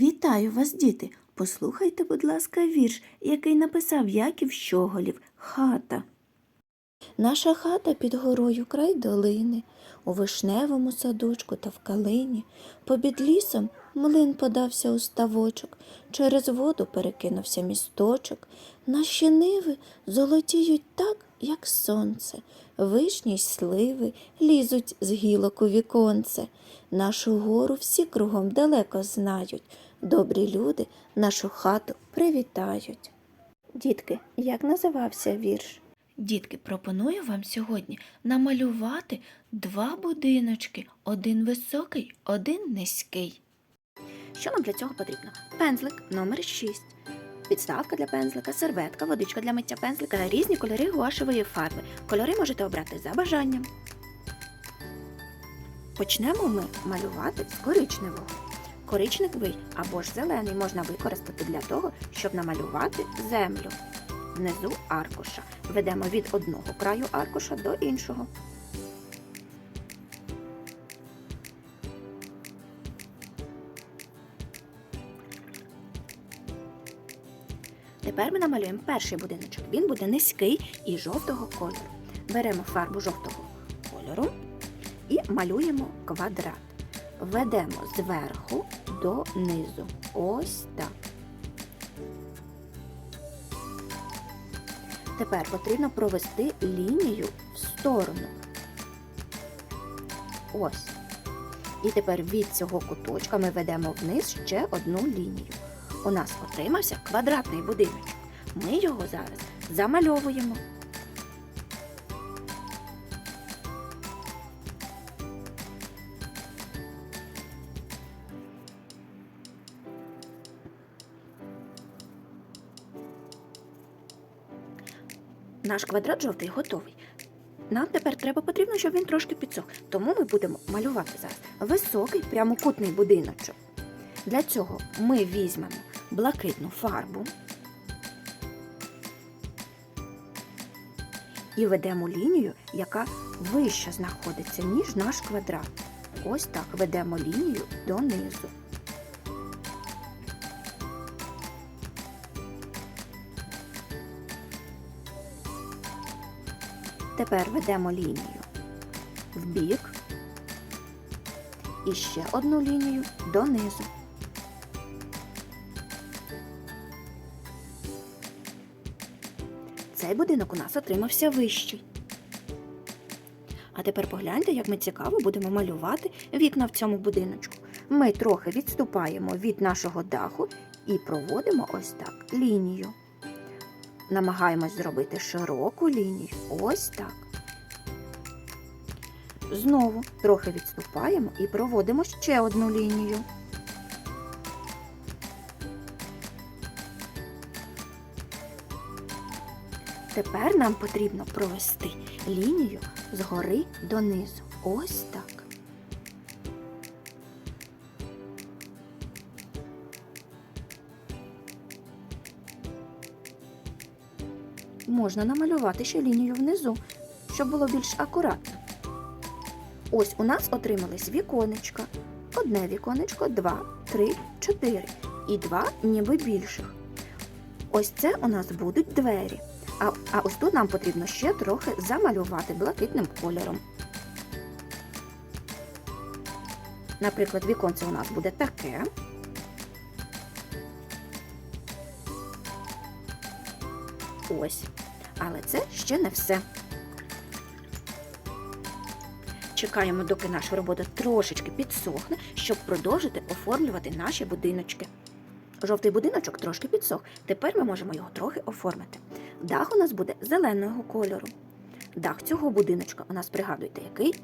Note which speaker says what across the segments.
Speaker 1: Вітаю вас, діти! Послухайте, будь ласка, вірш, який написав Яків Щоголів Хата. Наша хата під горою край долини, у вишневому садочку та в калині. Побід лісом млин подався у ставочок, через воду перекинувся місточок. Наші ниви золотіють так, як сонце, вишні й сливи лізуть з гілок у віконце. Нашу гору всі кругом далеко знають. Добрі люди нашу хату привітають. Дітки, як називався вірш? Дітки, пропоную вам сьогодні намалювати два будиночки: один високий, один низький. Що нам для цього потрібно? Пензлик номер 6, підставка для пензлика, серветка, водичка для миття пензлика, різні кольори гуашевої фарби. Кольори можете обрати за бажанням. Почнемо ми малювати з коричневого. Коричневий або ж зелений можна використати для того, щоб намалювати землю. Внизу аркуша. Ведемо від одного краю аркуша до іншого. Тепер ми намалюємо перший будиночок. Він буде низький і жовтого кольору. Беремо фарбу жовтого кольору і малюємо квадрат. Ведемо зверху до низу. Ось так. Тепер потрібно провести лінію в сторону. Ось. І тепер від цього куточка ми ведемо вниз ще одну лінію. У нас отримався квадратний будиночок. Ми його зараз замальовуємо. Наш квадрат жовтий готовий. Нам тепер треба потрібно, щоб він трошки підсох. Тому ми будемо малювати зараз високий прямокутний будиночок. Для цього ми візьмемо блакитну фарбу і ведемо лінію, яка вище знаходиться, ніж наш квадрат. Ось так ведемо лінію донизу. Тепер ведемо лінію в бік і ще одну лінію донизу. Цей будинок у нас отримався вищий. А тепер погляньте, як ми цікаво будемо малювати вікна в цьому будиночку. Ми трохи відступаємо від нашого даху і проводимо ось так лінію. Намагаємось зробити широку лінію. Ось так. Знову трохи відступаємо і проводимо ще одну лінію. Тепер нам потрібно провести лінію згори донизу. Ось так. Можна намалювати ще лінію внизу, щоб було більш акуратно. Ось у нас отримались віконечка. Одне віконечко, два, три, чотири. І два ніби більших. Ось це у нас будуть двері. А, а ось тут нам потрібно ще трохи замалювати блакитним кольором. Наприклад, віконце у нас буде таке. Ось. Але це ще не все. Чекаємо, доки наша робота трошечки підсохне, щоб продовжити оформлювати наші будиночки. Жовтий будиночок трошки підсох. Тепер ми можемо його трохи оформити. Дах у нас буде зеленого кольору. Дах цього будиночка у нас пригадуйте, який?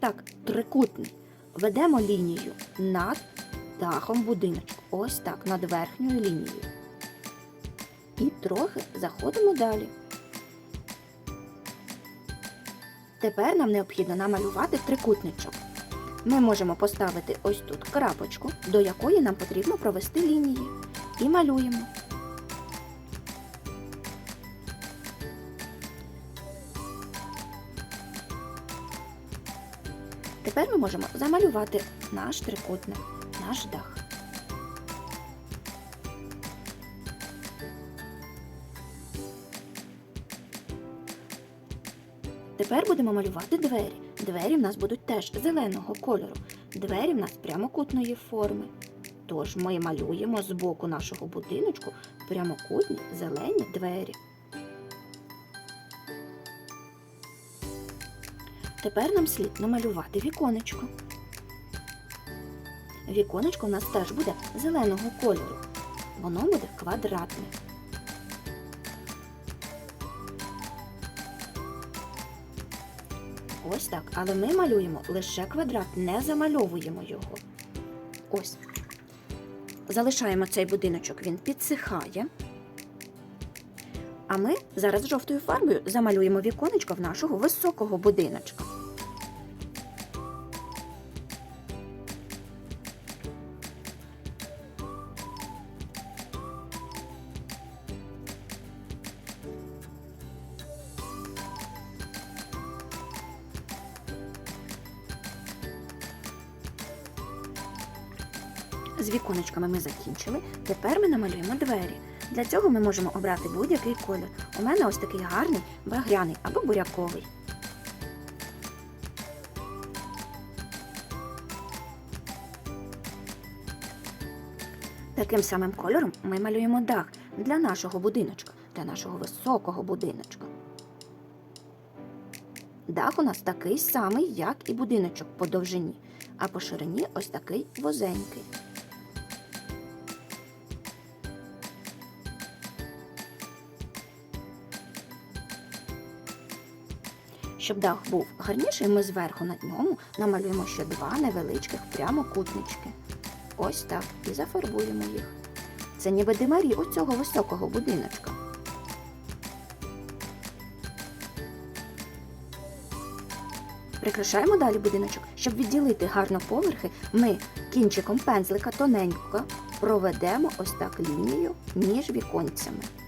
Speaker 1: Так, трикутний. Ведемо лінію над дахом будиночку. Ось так, над верхньою лінією. І трохи заходимо далі. Тепер нам необхідно намалювати трикутничок. Ми можемо поставити ось тут крапочку, до якої нам потрібно провести лінії. І малюємо. Тепер ми можемо замалювати наш трикутник, наш дах. Тепер будемо малювати двері. Двері в нас будуть теж зеленого кольору. Двері в нас прямокутної форми. Тож ми малюємо з боку нашого будиночку прямокутні зелені двері. Тепер нам слід намалювати віконечко. Віконечко у нас теж буде зеленого кольору. Воно буде квадратне. Ось так. Але ми малюємо лише квадрат, не замальовуємо його. Ось. Залишаємо цей будиночок, він підсихає. А ми зараз жовтою фарбою замалюємо віконечко в нашого високого будиночка. З віконечками ми закінчили. Тепер ми намалюємо двері. Для цього ми можемо обрати будь-який колір. У мене ось такий гарний, багряний або буряковий. Таким самим кольором ми малюємо дах для нашого будиночка, для нашого високого будиночка. Дах у нас такий самий, як і будиночок по довжині, а по ширині ось такий возенький. Щоб дах був гарніший, ми зверху на ньому намалюємо ще два невеличких прямокутнички. Ось так і зафарбуємо їх. Це ніби димарі у цього високого будиночка. Прикрашаємо далі будиночок. Щоб відділити гарно поверхи, ми кінчиком пензлика тоненько проведемо ось так лінію між віконцями.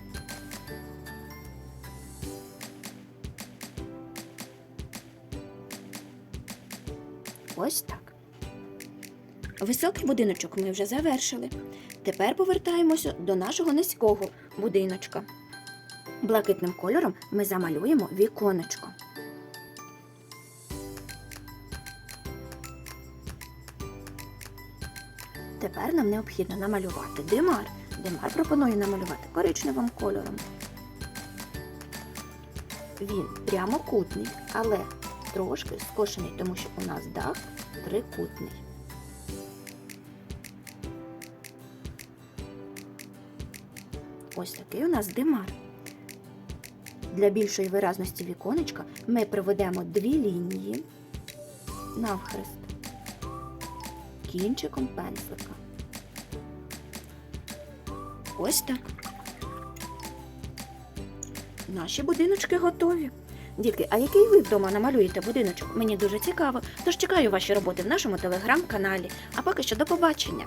Speaker 1: Ось так. Високий будиночок ми вже завершили. Тепер повертаємося до нашого низького будиночка. Блакитним кольором ми замалюємо віконечко. Тепер нам необхідно намалювати димар. Димар пропоную намалювати коричневим кольором. Він прямокутний, але трошки скошений, тому що у нас дах трикутний. Ось такий у нас димар. Для більшої виразності віконечка ми проведемо дві лінії навхрест кінчиком пензлика. Ось так. Наші будиночки готові. Дітки, а який ви вдома намалюєте будиночок? Мені дуже цікаво. Тож чекаю ваші роботи в нашому телеграм-каналі. А поки що до побачення!